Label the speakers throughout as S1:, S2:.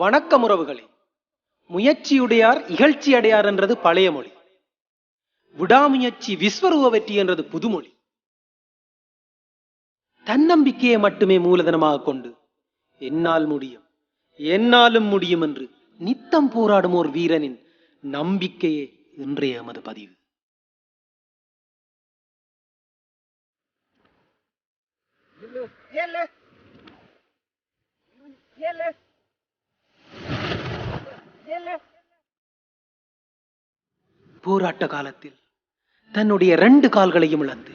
S1: வணக்கம் உறவுகளே முயற்சியுடையார் இகழ்ச்சி அடையார் என்றது பழைய மொழி. விடாமுயற்சி விஸ்வரூப வெற்றி என்றது புதுமொழி. தன்னம்பிக்கையை மட்டுமே மூலதனமாக கொண்டு என்னால் முடியும் என்னாலும் முடியும் என்று நித்தம் போராடும் ஓர் வீரனின் நம்பிக்கையே இன்றைய எமது பதிவு. போராட்ட காலத்தில் தன்னுடைய ரெண்டு கால்களையும் இழந்து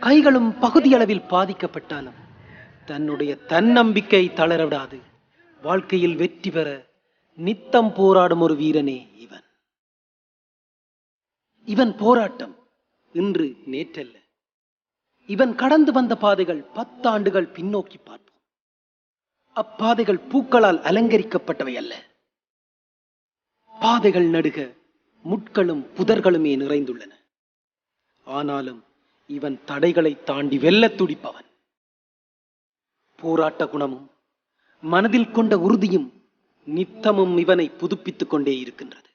S1: கைகளும் பகுதியளவில் பாதிக்கப்பட்டாலும் தன்னுடைய தன்னம்பிக்கை தளரவிடாது வாழ்க்கையில் வெற்றி பெற நித்தம் போராடும் ஒரு வீரனே இவன். இவன் போராட்டம் இன்று நேற்றல்ல. இவன் கடந்து வந்த பாதைகள் பத்தாண்டுகள் பின்னோக்கி பார்ப்போம். அப்பாதைகள் பூக்களால் அலங்கரிக்கப்பட்டவை அல்ல. பாதைகள் நடுக முட்களும் புதர்களுமே நிறைந்துள்ளன. ஆனாலும் இவன் தடைகளை தாண்டி வெல்லத் துடிப்பவன். போராட்ட குணமும் மனதில் கொண்ட உறுதியும் நித்தமும் இவனை புதுப்பித்துக் கொண்டே இருக்கின்றது.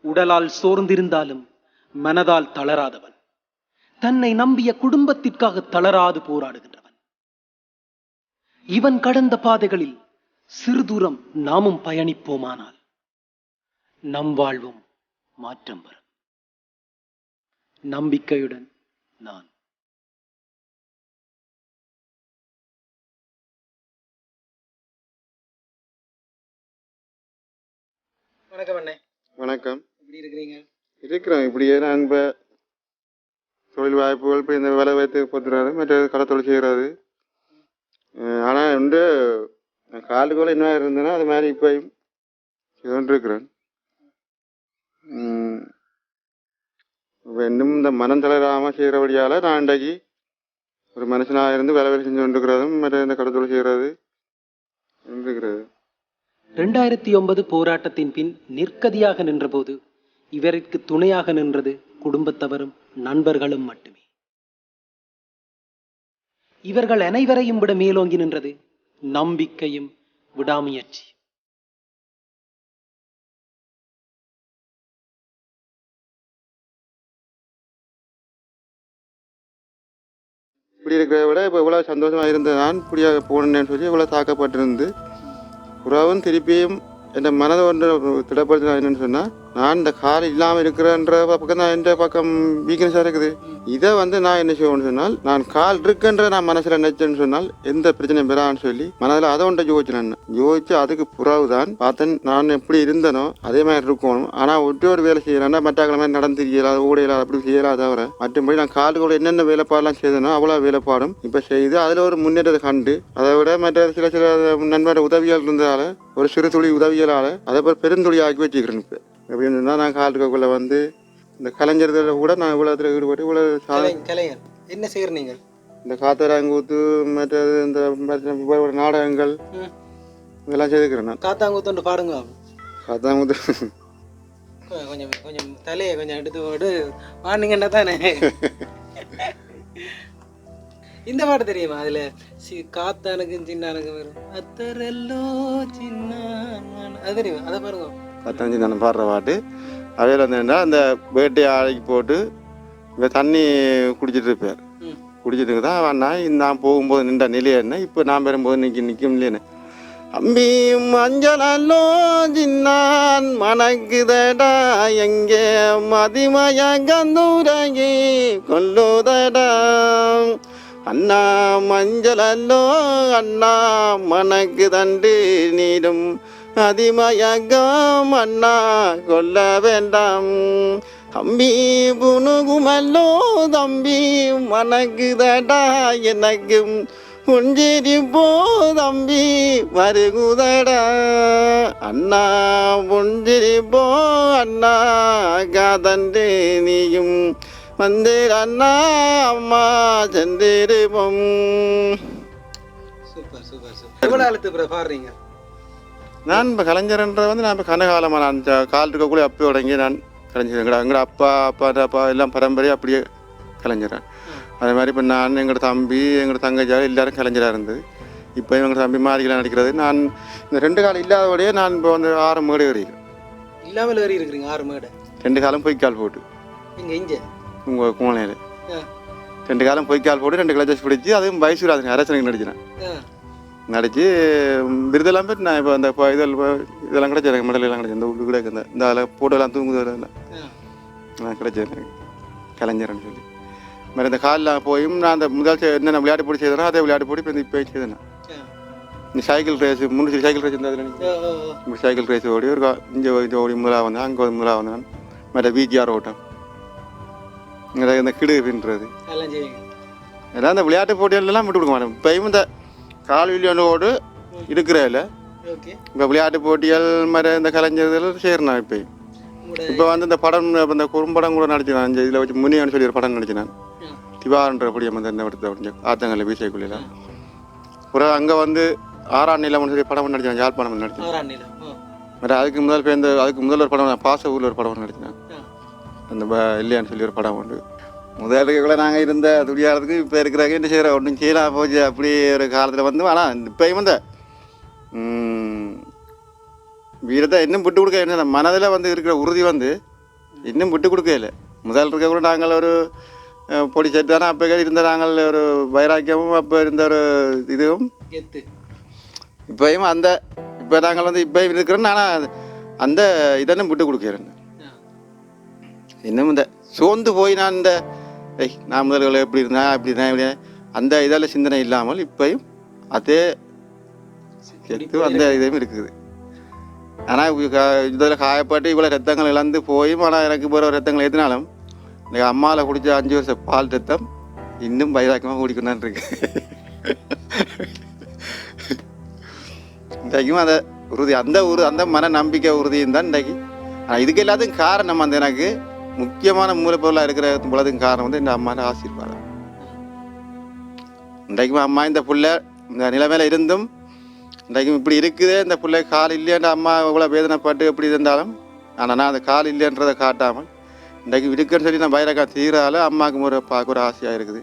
S1: உடலால் சோர்ந்திருந்தாலும் மனதால் தளராதவன். தன்னை நம்பிய குடும்பத்திற்காக தளராது போராடுகின்றவன். இவன் கடந்த பாதைகளில் சிறு தூரம் நாமும் பயணிப்போமானால் நம் வாழ்வும் மாற்றம் பெறும் நம்பிக்கையுடன் நான். வணக்கம் அண்ணே.
S2: வணக்கம்.
S1: எப்படி இருக்கிறீங்க?
S2: இருக்கிறோம். இப்படியே நான் இப்போ தொழில் வாய்ப்புகள் இப்போ இந்த வேலை வைத்து போத்துறாரு மற்ற கடை தொழில் செய்கிறாரு ஆனால் வந்து காலுக்குள்ள என்ன இருந்தேன்னா அது மாதிரி இப்போ இருக்கிறேன் இன்னும் இந்த மனம் தளராமல் செய்கிறபடியால் நான் இன்றைக்கு ஒரு மனுஷனாக இருந்து வேலை வேலை செஞ்சு கொண்டிருக்கிறதும் மற்ற இந்த கடை செய்கிறது இருக்கிறது
S1: ரெண்டாயிரத்தி ஒன்பது போராட்டத்தின் பின் நிற்கதியாக நின்றபோது இவருக்கு துணையாக நின்றது குடும்பத்தவரும் நண்பர்களும் மட்டுமே. இவர்கள் அனைவரையும் விட மேலோங்கி நின்றது நம்பிக்கையும் விடாமுயற்சி
S2: இப்படி இருக்கிறத விட இப்போ இவ்வளோ சந்தோஷமாக இருந்த நான் இப்படியாக போனேன்னு சொல்லி இவ்வளோ தாக்கப்பட்டிருந்து புறாவும் திருப்பியும் என் மனதை ஒன்று திடப்படுத்தினா என்னன்னு சொன்னால் நான் இந்த கால் இல்லாமல் இருக்கிறன்ற பக்கம் தான் எந்த பக்கம் வீக்னஸாக இருக்குது. இதை வந்து நான் என்ன செய்வேன்னு சொன்னால் நான் கால் இருக்குன்ற நான் மனசில் நினைச்சேன்னு சொன்னால் எந்த பிரச்சனையும் பெறான்னு சொல்லி மனதில் அதை ஒன்றை யோசிச்சேன் யோசிச்சு அதுக்கு புறவு தான் பார்த்தேன் நான் எப்படி இருந்தனோ அதே மாதிரி இருக்கணும் ஆனால் ஒட்டி ஒரு வேலை செய்யலாம்னா மற்ற மாதிரி நடந்து இயலாது ஓடையலாது அப்படி செய்யலாம் தவிர மற்றபடி நான் கால்களோட என்னென்ன வேலைப்பாடெல்லாம் செய்தனோ அவ்வளோ வேலைப்பாடும் இப்போ செய்து அதில் ஒரு முன்னேற்றத்தை கண்டு அதை விட மற்ற சில சில நண்பர் உதவிகள் இருந்ததால் ஒரு சிறு துளி உதவியலால் அதை ஒரு பெருந்துளி ஆக்கி வச்சுக்கிறேன் இப்போ. எப்படின்னு சொன்னால் நான் கால்களுக்குள்ள வந்து இந்த கலைஞர்களில் கூட நான் இவ்வளோ இதில் ஈடுபட்டு இவ்வளோ
S1: கலைஞர். என்ன செய்யற நீங்கள்?
S2: இந்த காத்தராங்கூத்து மற்றது இந்த நாடகங்கள் இதெல்லாம் செய்துக்கிறேன் நான்.
S1: காத்தாங்குத்தோண்டு பாடுங்க.
S2: காத்தாங்கூத்து.
S1: கொஞ்சம் கொஞ்சம் தலையை கொஞ்சம் எடுத்து போடு. பாடுனீங்கன்னா தானே. இந்த பாட்டு தெரியுமா அதுல? சி காத்தானுக்கும் சின்னானுக்கும் வரும். அத்தரெல்லோ சின்ன அது தெரியுமா? அதை பாருங்க.
S2: பத்தஞ்சு நான் பாடுற பாட்டு. அவையில் வந்து அந்த வேட்டை ஆலைக்கு போட்டு இந்த தண்ணி குடிச்சிட்டு இருப்பார். குடிச்சிட்டு தான் அவன் நான் போகும்போது நின்ற நிலைய என்ன? இப்போ நான் பெறும்போது நிற்க நிற்கும் இல்லைன்னு அம்பி மஞ்சளோ சின்னான் மணக்குதடா எங்கே மதிமய கந்தூரகி கொல்லுதடா. அண்ணா மஞ்சளோ அண்ணா மணக்கு தண்டு நீடும் அதிமயக்கம் அண்ணா கொல்ல வேண்டாம். தம்பி புனுகுமல்லோ தம்பி மணக்குதடா எனக்கும். புஞ்சிரி போ தம்பி வருகுதடா. அண்ணா புஞ்சிரி போ அண்ணா காதண்டு நீயும். வந்தேர் அண்ணா அம்மா செந்திருப்பம்
S1: சூப்பர் சூப்பர் சூப்பர். எவ்வளோ அழுத்து பிறகு பாடுறீங்க
S2: நான் இப்போ கலைஞர்ன்ற வந்து நான் இப்போ கனகாலமாக நான் கால் இருக்கக்குள்ளே அப்போ தொடங்கி நான் கலைஞர். எங்கட எங்கட அப்பா அப்பா அப்பா எல்லாம் பரம்பரையாக அப்படியே கலைஞரேன் அதே மாதிரி இப்போ நான் எங்களோட தம்பி எங்களோட தங்கச்சி எல்லாரும் கலைஞராக இருந்தது இப்போ இவங்க தம்பி மாறிக்கலாம் நடிக்கிறது. நான் இந்த ரெண்டு காலம் இல்லாதபடியே நான் இப்போ வந்து ஆறு மேடு ஏறிக்கிறேன்
S1: இல்லாமல் ஏறி இருக்கிறீங்க ஆறு மேடை?
S2: ரெண்டு காலம் பொய்க்கால் போட்டு.
S1: இங்க இங்க
S2: உங்கள் குமலையில் ரெண்டு காலம் பொய்க்கால் போட்டு ரெண்டு கிளச்சஸ் பிடிச்சி அதுவும் வயசூராதுங்க அரசனுக்கு நடிச்சினேன். நடிச்சு விருதெல்லாம் பெற்று நான் இப்போ அந்த இப்போ இதெல்லாம் இப்போ இதெல்லாம் கிடைச்சது எனக்கு மெடல் எல்லாம் கிடைச்சது. இந்த உள்ளு கூட இந்த இந்த அதில் போட்டோலாம் தூங்குது எல்லாம். நான் கிடைச்சது எனக்கு. கலைஞர்னு சொல்லி. மாதிரி இந்த காலில் போயும் நான் அந்த முதல் என்னென்ன விளையாட்டு போட்டி செய்தேனோ அதே விளையாட்டு போட்டி இப்போ இந்த இப்போ செய்தேன். நீ சைக்கிள் ரேஸ் முன்னாடி சைக்கிள் ரேஸ்
S1: ஓ.
S2: இப்படி சைக்கிள் ரேஸ் ஓடி ஒரு இங்கே இங்கே ஓடி முதலாக வந்தேன். அங்கே ஒரு முதலாக வந்தேன். மற்ற பிஜிஆர் ஓட்டம். இந்த கிடு பின்னுறது
S1: எல்லாம்
S2: இந்த விளையாட்டு போட்டிகளெல்லாம் விட்டு கொடுக்க மாட்டேன். இப்போயும் இந்த கால் வில்லியனோடு இருக்கிறதில்ல இப்போ விளையாட்டு போட்டிகள் மாதிரி இந்த கலைஞர்கள் இப்போயும்
S1: உங்களோட
S2: இப்போ. வந்து இந்த படம் இப்ப இந்த குறும்படம் கூட நடிச்சினான் இந்த இதில் வச்சு முனியான்னு சொல்லி ஒரு படம் நடிச்சினான்
S1: ஆ.
S2: திவான்ற படி அந்த என்ன எடுத்த அப்படிஞ்ச ஆத்தங்கல்ல வீசைக்குள்ள ஒரு அங்கே வந்து ஆறாம் நிலம்னு சொல்லி படம் நடிச்சான் யாழ்ப்பாணம் நடிச்சான் வேறு அதுக்கு முதல் பேர் இந்த அதுக்கு முதல் ஒரு படம் பாச ஊரில் ஒரு படம் நடிச்சினான். அந்த இல்லையான்னு சொல்லி ஒரு படம் உண்டு. முதல் இருக்கக்குள்ள நாங்கள் இருந்த துடியாரத்துக்கு இப்போ இருக்கிறாங்க என்ன செய்கிற ஒன்றும் செய்யலாம் போச்சு. அப்படி ஒரு காலத்தில் வந்து ஆனால் இப்போயும் வந்து. வீரத்தை இன்னும் விட்டு கொடுக்க என்ன மனதில் வந்து இருக்கிற உறுதி வந்து இன்னும் விட்டு கொடுக்க இல்லை முதல் இருக்க கூட நாங்கள் ஒரு பொடி செட்டு தானே அப்போ இருந்த நாங்கள் ஒரு வைராக்கியமும் அப்போ இருந்த ஒரு இதுவும். இப்போயும் அந்த இப்போ நாங்கள் வந்து இப்போயும் இருக்கிறோம். ஆனால் அந்த இதெல்லாம் விட்டு கொடுக்கிறேன். இன்னும் இந்த சோர்ந்து போய் நான் இந்த ஏய் நான் முதல்கள் எப்படி இருந்தேன் அப்படி இருந்தேன் இப்படி. அந்த இதால் சிந்தனை இல்லாமல் இப்பயும் அதே செத்து அந்த இதையும் இருக்குது. ஆனால் இதில் காயப்பட்டு இவ்வளோ ரத்தங்கள் இழந்து போயும் ஆனால் எனக்கு இப்போ ரத்தங்கள் எதுனாலும் எனக்கு அம்மாவில் குடிச்ச அஞ்சு வருஷம் பால் ரத்தம் இன்னும் வைராக்கியமாக குடிக்கணும்னு இருக்கு. இன்றைக்கும் அந்த உறுதி அந்த உரு அந்த மன நம்பிக்கை உறுதியும் தான் இன்றைக்கு. ஆனால் இதுக்கு எல்லாத்துக்கும் காரணம் அந்த எனக்கு முக்கியமான மூலப்பொருளாக இருக்கிற பொழுதுக்கும் காரணம் வந்து இந்த அம்மாவோட ஆசீர்வாதம். இன்றைக்கும் அம்மா இந்த புள்ள இந்த நிலைமையில இருந்தும் இன்றைக்கும் இப்படி இருக்குது இந்த பிள்ளை கால் இல்லைன்ற அம்மா இவ்வளோ வேதனைப்பட்டு எப்படி இருந்தாலும் ஆனால் நான் அந்த கால் இல்லைன்றதை காட்டாமல் இன்றைக்கு இருக்குன்னு சொல்லி நான் பயிரக்கா தீரால அம்மாவுக்கு ஒரு பார்க்க ஒரு ஆசையாக இருக்குது.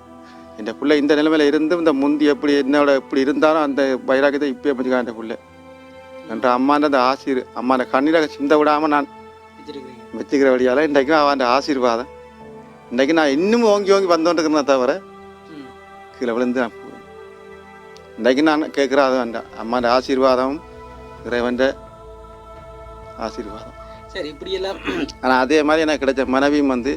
S2: இந்த பிள்ளை இந்த நிலைமையில இருந்தும் இந்த முந்தி எப்படி என்னோட எப்படி இருந்தாலும் அந்த பயிராக்கத்தை இப்போ அமைச்சுக்கா இந்த பிள்ளை. என்ற அம்மான்ற அந்த ஆசீர் அந்த கண்ணீரை சிந்த விடாமல் நான் வச்சுக்கிற வழியால் இன்றைக்கும் அவன் ஆசீர்வாதம் இன்றைக்கு நான் இன்னும் ஓங்கி ஓங்கி வந்துட்டு தவிர. கீழே விழுந்து நான் போவேன் இன்றைக்கு நான் கேட்குற அது அம்மாண்ட ஆசீர்வாதம் இறைவன் ஆசீர்வாதம்
S1: சரி இப்படி எல்லாம்
S2: ஆனால் அதே மாதிரி எனக்கு கிடைச்ச மனைவியும் வந்து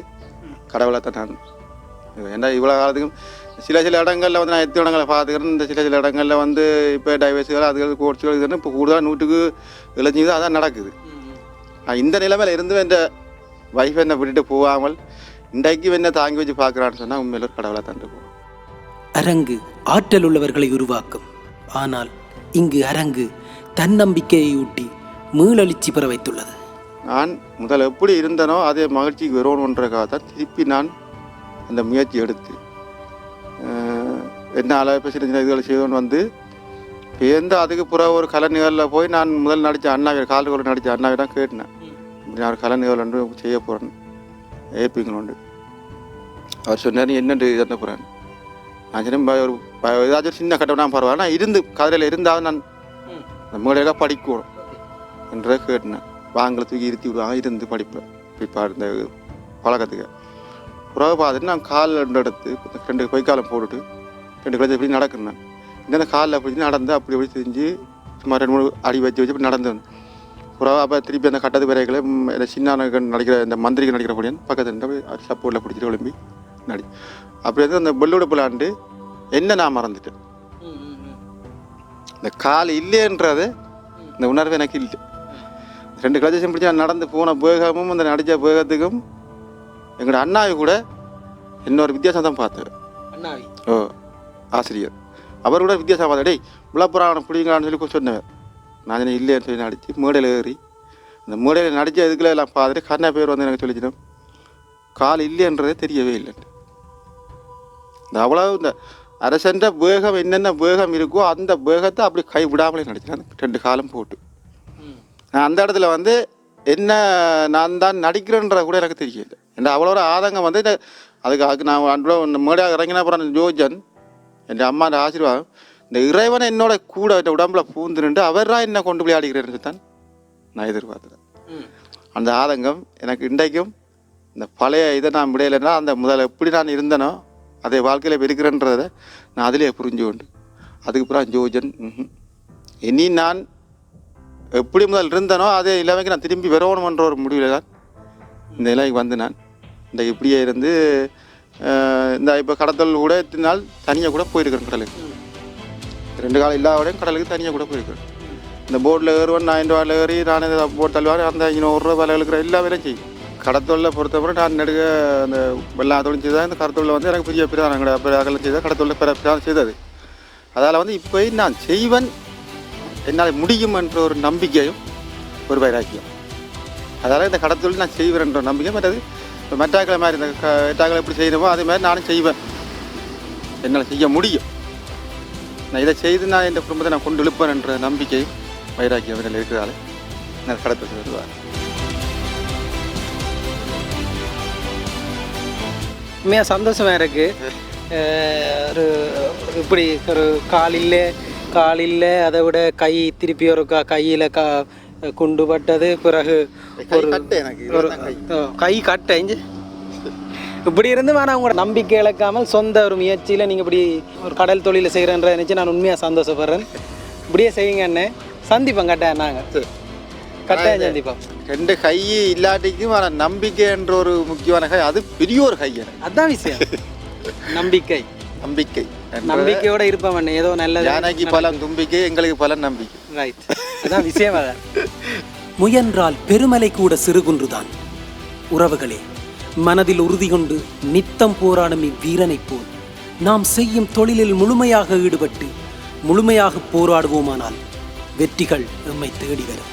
S2: கடவுளை தான் நான் ஏன்னா இவ்வளோ காலத்துக்கும் சில சில இடங்களில் வந்து நான் எத்தனை இடங்களை பார்த்துக்கிறேன் இந்த சில சில இடங்களில் வந்து இப்போ டைவர்ஸுகள் அதுகள் கோர்ட்ஸுகள் இதுன்னு இப்போ கூடுதலாக நூற்றுக்கு இளைஞ்சி தான் அதான் நடக்குது இந்த நிலைமையில இருந்து என் வைஃப் என்னை விட்டுட்டு போகாமல் இன்றைக்கு என்ன தாங்கி வச்சு பார்க்குறான்னு சொன்னால் உண்மையில ஒரு கடவுளை தண்டு போகும்
S3: அரங்கு ஆற்றல் உள்ளவர்களை உருவாக்கும் ஆனால் இங்கு அரங்கு தன்னம்பிக்கையை ஊட்டி மீளெழுச்சி பெற வைத்துள்ளது
S2: நான் முதல்ல எப்படி இருந்தனோ அதே மகிழ்ச்சிக்கு வரணுன்றக்காக தான் திருப்பி நான் அந்த முயற்சி எடுத்து அஹ், என்னால் இப்போ சின்ன சின்ன இதுகளை செய்தோன்னு வந்து பேருந்து அதுக்கு பிறகு ஒரு கலை நிகழ்வில் போய் நான் முதல் நடித்த அண்ணாவை கால்கோடு நடித்த அண்ணாவை தான் கேட்டினேன் இப்படி நான் கலை நிகழ்வு ஒன்று செய்ய போகிறேன் ஏற்பீங்களோண்டு அவர் சொன்னார் என்னென்று இதை போகிறேன் நான் சொன்னேன் "ப- ஒரு ஏதாச்சும் சின்ன கட்டணம் பரவாயில்ல. நான் இருந்து கதிரையில் இருந்தாலும் நான்
S1: ம்.
S2: அந்த மேடையில் படிக்கணும். என்றதை கேட்டினேன் வாங்கலை தூக்கி இருத்தி விடுவாங்க இருந்து படிப்பேன் இப்போ இந்த பழக்கத்துக்கு. உறவு பார்த்துட்டு நான் கால் ரெண்டு எடுத்து ரெண்டு பொய்க்காலம் போட்டுட்டு ரெண்டு கிலோ இப்படி நடக்கிறேன் இந்த காலில் அப்படி நடந்து அப்படி அப்படி செஞ்சு சும்மா ரெண்டு மூணு அடி வச்சு வச்சு இப்படி நடந்து புறவா அப்போ திருப்பி அந்த கட்டத்து பிறகுல சின்ன நடிக்கிற இந்த மந்திரிக்கு நடிக்கிற பொடியன் பக்கத்தில் சப்போர்ட்டில் பிடிச்சிட்டு விளம்பி நடி. அப்படி வந்து அந்த பெல்லோட பிள்ளாண்டு என்ன நான் மறந்துட்டேன். இந்த கால் இல்லைன்றது இந்த உணர்வு எனக்கு இல்லை. ரெண்டு கலஜேஷன் பிடிச்சி நான் நடந்து போன வேகமும் அந்த நடித்த வேகத்துக்கும் எங்களோட அண்ணாவை கூட இன்னொரு வித்தியாசம் தான் பார்த்தேன். ஓ ஆசிரியர். அவர் கூட வித்தியாசம் பார்த்தேன் டேய் விழப்புறான பிடிங்களான்னு சொல்லி சொன்னேன் நான் சொன்னேன் இல்லைன்னு சொல்லி நடித்து மேடையில் ஏறி. அந்த மேடையில் நடித்த இதுக்குள்ள எல்லாம் பார்த்துட்டு கண்ணா பேர் வந்து எனக்கு சொல்லிச்சிடும். கால் இல்லைன்றதே தெரியவே இல்லை இந்த அவ்வளவு இந்த அரசன்ற வேகம் என்னென்ன வேகம் இருக்கோ அந்த வேகத்தை அப்படி கை விடாமலே நடிச்சேன் ரெண்டு காலம் போட்டு. நான் அந்த இடத்துல வந்து என்ன நான் தான் நடிக்கிறேன்ற கூட எனக்கு தெரியல. என்ற அவ்வளோ ஒரு ஆதங்கம் வந்து அதுக்கு அதுக்கு நான் அன்றோ மேடையாக இறங்கினா அப்புறம் ஜோஜன் என் அம்மாண்ட ஆசீர்வாதம் இந்த இறைவனை என்னோட கூட இந்த உடம்புல பூந்து நின்று அவர் தான் என்ன கொண்டு போய் ஆடுகிறேன்னு தான் நான் எதிர்பார்த்தேன் அந்த ஆதங்கம் எனக்கு இன்றைக்கும் இந்த பழைய இதை நான் விடையிலன்னா அந்த முதல்ல எப்படி நான் இருந்தனோ அதை வாழ்க்கையில் இருக்கிறேன்றதை நான் அதிலே புரிஞ்சு கொண்டு அதுக்கப்புறம் ஜோஜன் இனி நான் எப்படி முதல் இருந்தனோ அதே இளமைக்கு நான் திரும்பி வரணுமன்ற ஒரு முடிவில் தான் இந்த நிலைக்கு வந்து நான் இந்த இப்படியே இருந்து இந்த இப்போ கடத்தல் கூட இத்தனை நாள் தனியாக கூட போயிருக்கிறேன் கடலுக்கு. ரெண்டு காலம் இல்லாதவடையும் கடலுக்கு தனியாக கூட போயிருக்கிறேன். இந்த போட்டில் ஏறுவேன் நான் இந்த வாரில் ஏறி நான் இந்த போட் தள்ளுவார் அந்த ஐநூறுரூவா ரூபா வேலை இருக்கிற எல்லா வேலையும் செய்யும் கடத்தொழிலை பொறுத்தவரை நான் நெடுக அந்த வெள்ளாத்தொழில் செய்தால் இந்த கடத்தொழில் வந்து எனக்கு பெரிய பிரதானம் கிடையாது பிற அகலம் செய்தால் கடத்தொழில் பிற பிரதானம் செய்தது. அதால் வந்து இப்போ நான் செய்வன். என்னால் முடியும் என்ற ஒரு நம்பிக்கையும் ஒரு வைராக்கியம். அதால் இந்த கடத்தொழில் நான் செய்வேன் என்ற நம்பிக்கை மற்றது இப்போ மெட்டாக்களை மாதிரி இந்த மெட்டாக்களை எப்படி செய்யணுமோ அதே மாதிரி நானும் செய்வேன். என்னால் செய்ய முடியும். நான் இதை செய்து நான் இந்த குடும்பத்தை நான் கொண்டு இழுப்பேன் என்ற நம்பிக்கை வைராக்கியம் இதில் இருக்கிறதால நான் கடத்தல் வருவார்
S4: உண்மையாக சந்தோஷமாக இருக்கு. அஹ் ஒரு இப்படி ஒரு காலில் காலில் அதை விட கை திருப்பி ஒரு கையில் க குண்டு பட்டது பிறகு ஒரு
S2: இதுதான் கை.
S4: கட்ட இப்படி இருந்து வேணா உங்களோட நம்பிக்கை இழக்காமல் சொந்த ஒரு முயற்சியில் நீங்கள் இப்படி ஒரு கடல் தொழிலை செய்கிறன்ற நினச்சி நான் உண்மையாக சந்தோஷப்படுறேன். இப்படியே செய்யுங்க அண்ணே. சந்திப்போம் கட்டாயம் நாங்கள் கட்டாயம் சந்திப்போம்.
S2: ரெண்டு கை இல்லாட்டிக்கும் ஆனால் நம்பிக்கை என்ற ஒரு முக்கியமான கை அது பெரிய ஒரு கை
S4: அதான் விஷயம். நம்பிக்கை.
S2: நம்பிக்கை.
S4: நம்பிக்கையோட இருப்போம் அண்ணே. ஏதோ நல்லது.
S2: யானைக்கு பலம் தும்பிக்கை எங்களுக்கு பலம் நம்பிக்கை.
S4: ரைட் அதான் விஷயம் அதான்.
S1: முயன்றால் பெருமலை கூட சிறுகுன்றுதான். உறவுகளே மனதில் உறுதி கொண்டு நித்தம் போராடும் இவ்வீரனைப் போல் நாம் செய்யும் தொழிலில் முழுமையாக ஈடுபட்டு முழுமையாக போராடுவோமானால் வெற்றிகள் எம்மை தேடி வரும்.